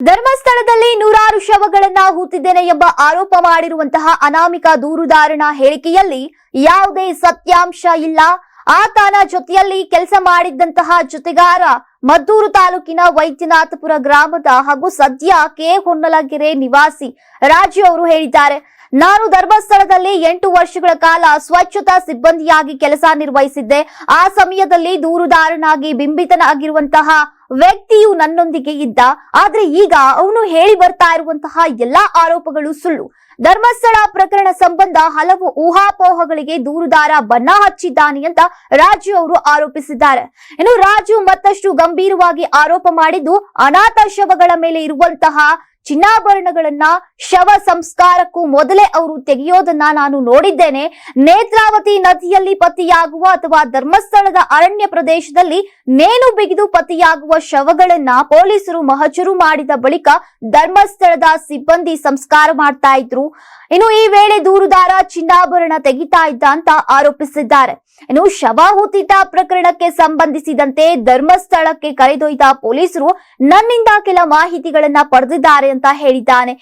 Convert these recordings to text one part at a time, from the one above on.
ಧರ್ಮಸ್ಥಳದಲ್ಲಿ ನೂರಾರು ಶವಗಳನ್ನ ಹೂತಿದ್ದೇನೆ ಎಂಬ ಆರೋಪ ಮಾಡಿರುವಂತಹ ಅನಾಮಿಕ ದೂರುದಾರನ ಹೇಳಿಕೆಯಲ್ಲಿ ಯಾವುದೇ ಸತ್ಯಾಂಶ ಇಲ್ಲ. ಆತನ ಜೊತೆಯಲ್ಲಿ ಕೆಲಸ ಮಾಡಿದ್ದಂತಹ ಜೊತೆಗಾರ ಮದ್ದೂರು ತಾಲೂಕಿನ ವೈದ್ಯನಾಥಪುರ ಗ್ರಾಮದ ಹಾಗೂ ಸದ್ಯ ಕೆ ಹೊನ್ನಲಗೆರೆ ನಿವಾಸಿ ರಾಜು ಅವರು ಹೇಳಿದ್ದಾರೆ. ನಾನು ಧರ್ಮಸ್ಥಳದಲ್ಲಿ ಎಂಟು ವರ್ಷಗಳ ಕಾಲ ಸ್ವಚ್ಛತಾ ಸಿಬ್ಬಂದಿಯಾಗಿ ಕೆಲಸ ನಿರ್ವಹಿಸಿದ್ದೆ. ಆ ಸಮಯದಲ್ಲಿ ದೂರುದಾರನಾಗಿ ಬಿಂಬಿತನಾಗಿರುವಂತಹ ವ್ಯಕ್ತಿಯು ನನ್ನೊಂದಿಗೆ ಇದ್ದ. ಆದ್ರೆ ಈಗ ಅವನು ಹೇಳಿ ಬರ್ತಾ ಇರುವಂತಹ ಎಲ್ಲಾ ಆರೋಪಗಳು ಸುಳ್ಳು. ಧರ್ಮಸ್ಥಳ ಪ್ರಕರಣ ಸಂಬಂಧ ಹಲವು ಊಹಾಪೋಹಗಳಿಗೆ ದೂರುದಾರ ಬಣ್ಣ ಹಚ್ಚಿದ್ದಾನೆ ಅಂತ ರಾಜು ಅವರು ಆರೋಪಿಸಿದ್ದಾರೆ. ಇನ್ನು ರಾಜು ಮತ್ತಷ್ಟು ಗಂಭೀರವಾಗಿ ಆರೋಪ ಮಾಡಿದ್ದು ಅನಾಥ ಶವಗಳ ಮೇಲೆ ಇರುವಂತಹ ಚಿನ್ನಾಭರಣಗಳನ್ನ ಶವ ಸಂಸ್ಕಾರಕ್ಕೂ ಮೊದಲೇ ಅವರು ತೆಗೆಯೋದನ್ನ ನಾನು ನೋಡಿದ್ದೇನೆ. ನೇತ್ರಾವತಿ ನದಿಯಲ್ಲಿ ಪತಿಯಾಗುವ ಅಥವಾ ಧರ್ಮಸ್ಥಳದ ಅರಣ್ಯ ಪ್ರದೇಶದಲ್ಲಿ ನೇಣು ಬಿಗಿದು ಪತಿಯಾಗುವ ಶವಗಳನ್ನ ಪೊಲೀಸರು ಮಹಜರು ಮಾಡಿದ ಬಳಿಕ ಧರ್ಮಸ್ಥಳದ ಸಿಬ್ಬಂದಿ ಸಂಸ್ಕಾರ ಮಾಡ್ತಾ ಇದ್ರು. ಇನ್ನು ಈ ವೇಳೆ ದೂರುದಾರ ಚಿನ್ನಾಭರಣ ತೆಗಿತಾ ಇದ್ದ ಅಂತ ಆರೋಪಿಸಿದ್ದಾರೆ. ಇನ್ನು ಶವ ಹೂತಿದ್ದ ಪ್ರಕರಣಕ್ಕೆ ಸಂಬಂಧಿಸಿದಂತೆ ಧರ್ಮಸ್ಥಳಕ್ಕೆ ಕರೆದೊಯ್ದ ಪೊಲೀಸರು ನನ್ನಿಂದ ಕೆಲ ಮಾಹಿತಿಗಳನ್ನ ಪಡೆದಿದ್ದಾರೆ ಅಂತ ಹೇಳಿದ್ದಾನೆ.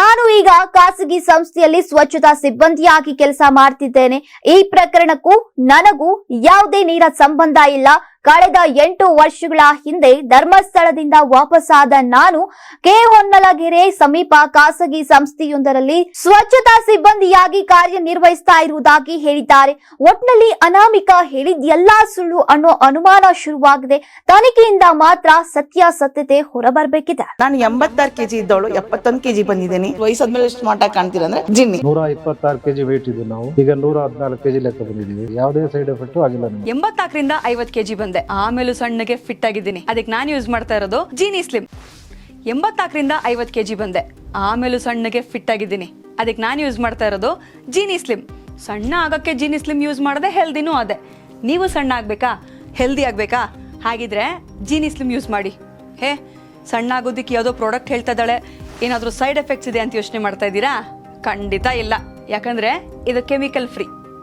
ನಾನು ಈಗ ಖಾಸಗಿ ಸಂಸ್ಥೆಯಲ್ಲಿ ಸ್ವಚ್ಛತಾ ಸಿಬ್ಬಂದಿಯಾಗಿ ಕೆಲಸ ಮಾಡ್ತಿದ್ದೇನೆ. ಈ ಪ್ರಕರಣಕ್ಕೂ ನನಗೂ ಯಾವುದೇ ನೇರ ಸಂಬಂಧ ಇಲ್ಲ. ಕಳೆದ ಎಂಟು ವರ್ಷಗಳ ಹಿಂದೆ ಧರ್ಮಸ್ಥಳದಿಂದ ವಾಪಸ್ಸಾದ ನಾನು ಕೆ ಹೊನ್ನಲಗೆರೆ ಸಮೀಪ ಖಾಸಗಿ ಸಂಸ್ಥೆಯೊಂದರಲ್ಲಿ ಸ್ವಚ್ಛತಾ ಸಿಬ್ಬಂದಿಯಾಗಿ ಕಾರ್ಯನಿರ್ವಹಿಸ್ತಾ ಇರುವುದಾಗಿ ಹೇಳಿದ್ದಾರೆ. ಒಟ್ನಲ್ಲಿ ಅನಾಮಿಕ ಹೇಳಿದ್ ಎಲ್ಲಾ ಸುಳ್ಳು ಅನ್ನೋ ಅನುಮಾನ ಶುರುವಾಗಿದೆ. ತನಿಖೆಯಿಂದ ಮಾತ್ರ ಸತ್ಯಾಸತ್ಯತೆ ಹೊರಬರ್ಬೇಕಿದೆ. ನಾನು ಎಂಬತ್ತಾರು ಕೆಜಿ ಇದ್ದವಳು ಎಪ್ಪತ್ತೊಂದು ಕೆಜಿ ಬಂದಿದ್ದೀನಿ. ವಯಸ್ಸಾದ್ಮೇಲೆ ಸ್ಮಾರ್ಟ್ ಆಗಿ ಕಾಣ್ತೀರ ಅಂದ್ರೆ ಜಿನ್ನಿ. ನೂರ ಇಪ್ಪತ್ತಾರು ಕೆಜಿ ವೇಟ್ ಇದ್ದು ನಾವು. ಈಗ ನೂರ ಹದಿನಾಲ್ಕು ಕೆಜಿ ಲೆಕ್ಕ ಬಂದಿದ್ದೀವಿ. ಯಾವುದೇ ಸೈಡ್ ಎಫೆಕ್ಟ್ ಆಗಿಲ್ಲ ಎಂಬತ್ನಾಲ್ಕರಿಂದ ಐವತ್ ಕೆಜಿ ಬಂದೆ ಆಮೇಲೂ ಸಣ್ಣಗೆ ಫಿಟ್ ಆಗಿದ್ದೀನಿ. ಅದಕ್ಕೆ ನಾನು ಯೂಸ್ ಮಾಡ್ತಾ ಇರೋದು ಜೀನಿ ಸ್ಲಿಮ್ ಎಂಬತ್ನಾಲ್ಕರಿಂದ ಕೆ ಜಿ ಬಂದೆ. ಆಮೇಲೂ ಸಣ್ಣಗೆ ಫಿಟ್ ಆಗಿದ್ದೀನಿ. ಅದಕ್ಕೆ ನಾನು ಯೂಸ್ ಮಾಡ್ತಾ ಇರೋದು ಜೀನಿ ಸ್ಲಿಮ್ ಸಣ್ಣ ಆಗೋಕ್ಕೆ ಜೀನಿ ಸ್ಲಿಮ್ ಯೂಸ್ ಮಾಡಿದೆ ಹೆಲ್ದಿನೂ ಅದೇ. ನೀವು ಸಣ್ಣ ಆಗಬೇಕಾ? ಹೆಲ್ದಿ ಆಗಬೇಕಾ? ಹಾಗಿದ್ರೆ ಜೀನಿ ಸ್ಲಿಮ್ ಯೂಸ್ ಮಾಡಿ. ಹೇ, ಸಣ್ಣ ಆಗೋದಕ್ಕೆ ಯಾವುದೋ ಪ್ರಾಡಕ್ಟ್ ಹೇಳ್ತಾ ಇದ್ದಾಳೆ. ಏನಾದರೂ ಸೈಡ್ ಎಫೆಕ್ಟ್ಸ್ ಇದೆ ಅಂತ ಯೋಚನೆ ಮಾಡ್ತಾ ಇದ್ದೀರಾ? ಖಂಡಿತ ಇಲ್ಲ. ಯಾಕಂದರೆ ಇದು ಕೆಮಿಕಲ್ ಫ್ರೀ